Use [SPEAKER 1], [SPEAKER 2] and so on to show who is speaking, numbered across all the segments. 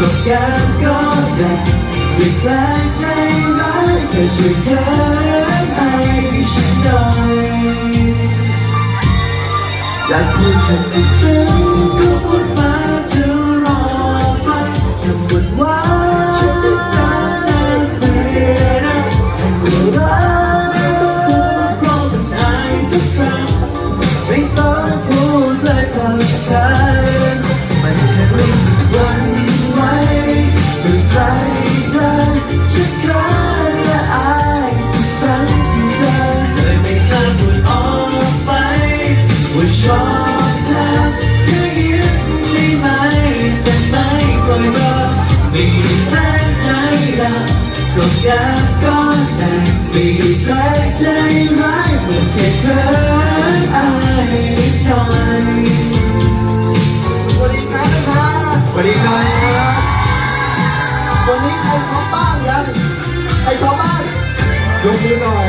[SPEAKER 1] ก็แกาก็อดกันอย่าแกลใจร้ายแค่ช่วยเธอให้ฉันหน่อยอยากพูดแค่ที่งซึ่งก็พูดไป วันนี้ใครชอบบ้านยัน
[SPEAKER 2] ใครชอบบ้านยกมือหน่อย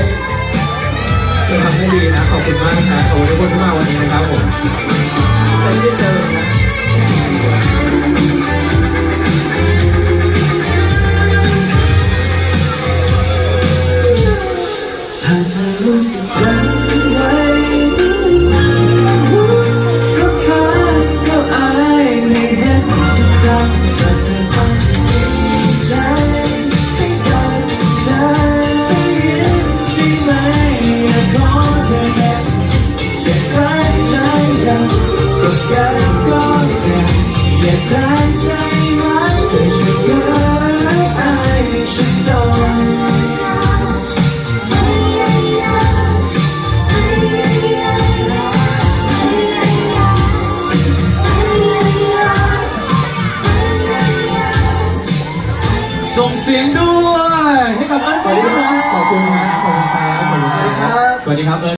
[SPEAKER 1] ทำได้ดีนะ ขอบคุณมากนะโอ้ย ส่งเสียงด้วย ให้กับเอิร์ธขอบคุณครัขอบคุณครับขอบคุณครับสวัสดีครับเอิร์ธ